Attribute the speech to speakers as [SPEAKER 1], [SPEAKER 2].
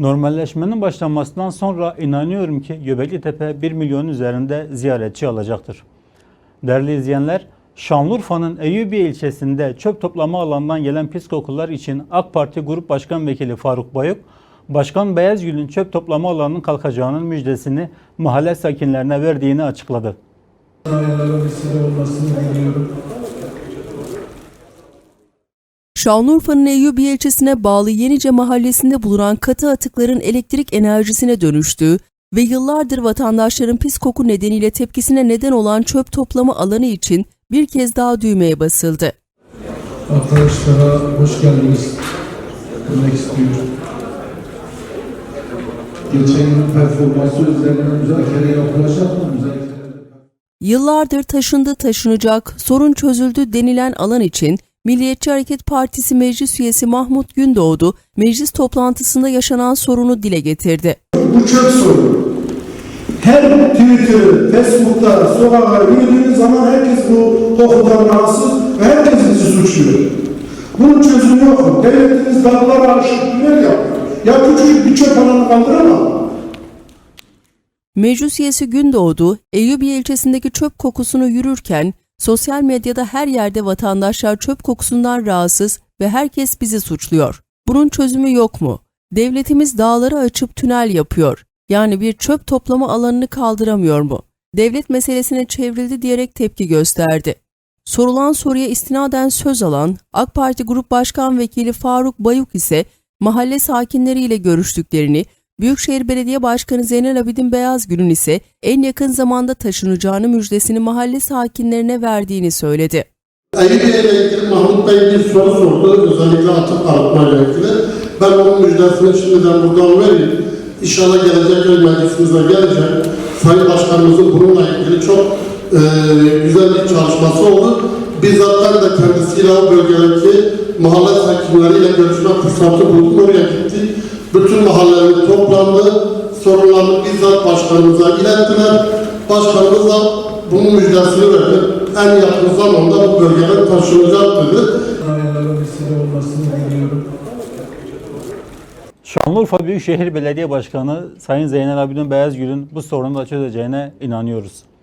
[SPEAKER 1] Normalleşmenin başlamasından sonra inanıyorum ki Göbekli Tepe 1 milyonun üzerinde ziyaretçi alacaktır. Değerli izleyenler, Şanlıurfa'nın Eyyubiye ilçesinde çöp toplama alanından gelen pis kokular için AK Parti Grup Başkan Vekili Faruk Bayık, Başkan Beyazgül'ün çöp toplama alanının kalkacağının müjdesini mahalle sakinlerine verdiğini açıkladı.
[SPEAKER 2] Vesile olmasını diliyorum.
[SPEAKER 3] Şanlıurfa'nın Eyyubiye ilçesine bağlı Yenice mahallesinde bulunan katı atıkların elektrik enerjisine dönüştüğü ve yıllardır vatandaşların pis koku nedeniyle tepkisine neden olan çöp toplama alanı için bir kez daha düğmeye basıldı.
[SPEAKER 2] Arkadaşlara hoş geldiniz demek istiyorum. Geçen performansı üzerine müzakere yapılacak mı? Müzakere
[SPEAKER 3] Yıllardır taşındı taşınacak, sorun çözüldü denilen alan için Milliyetçi Hareket Partisi meclis üyesi Mahmut Gündoğdu meclis toplantısında yaşanan sorunu dile getirdi.
[SPEAKER 4] Bu çöp sorunu. Her Twitter'ı, Facebook'ta, sokağa yürüdüğünüz zaman herkes bu kokudan rahatsız ve herkes bizi suçluyor. Bunun çözümü yok mu? Devletimiz aşık tünel yapıyor. Ya küçücük bir çöp alanı kaldıramam.
[SPEAKER 3] Meclis üyesi Gündoğdu, Eyyubiye ilçesindeki çöp kokusunu yürürken sosyal medyada her yerde vatandaşlar çöp kokusundan rahatsız ve herkes bizi suçluyor. Bunun çözümü yok mu? Devletimiz dağları açıp tünel yapıyor. Yani bir çöp toplama alanını kaldıramıyor mu? Devlet meselesine çevrildi diyerek tepki gösterdi. Sorulan soruya istinaden söz alan AK Parti Grup Başkan Vekili Faruk Bayuk ise mahalle sakinleriyle görüştüklerini, Büyükşehir Belediye Başkanı Zeynel Abidin Beyazgül'ün ise en yakın zamanda taşınacağını müjdesini mahalle sakinlerine verdiğini söyledi.
[SPEAKER 5] Eyüpiye ile Mahmut Bey bir soru sordu. Özellikle atık arıtma ile ilgili. Ben onun müjdesini şimdiden buradan vereyim. İnşallah gelecek ay meclisimize gelecek. Sayın Başkanımızın bununla ilgili çok e, güzel bir çalışması oldu. Bizzat ben de kendisiyle o bölgedeki mahalle sakinleriyle görüşme fırsatı buldum. Oraya gittik. Bütün mahalleler toplandı. Sorunlarını bizzat başkanımıza ilettiler. Başkanımız da bunun müjdesini verdi. En yakın zamanda bu bölgeler taşınacak dedi.
[SPEAKER 1] Şanlıurfa Büyükşehir Belediye Başkanı Sayın Zeynel Abidin Beyazgül'ün bu sorunu da çözeceğine inanıyoruz.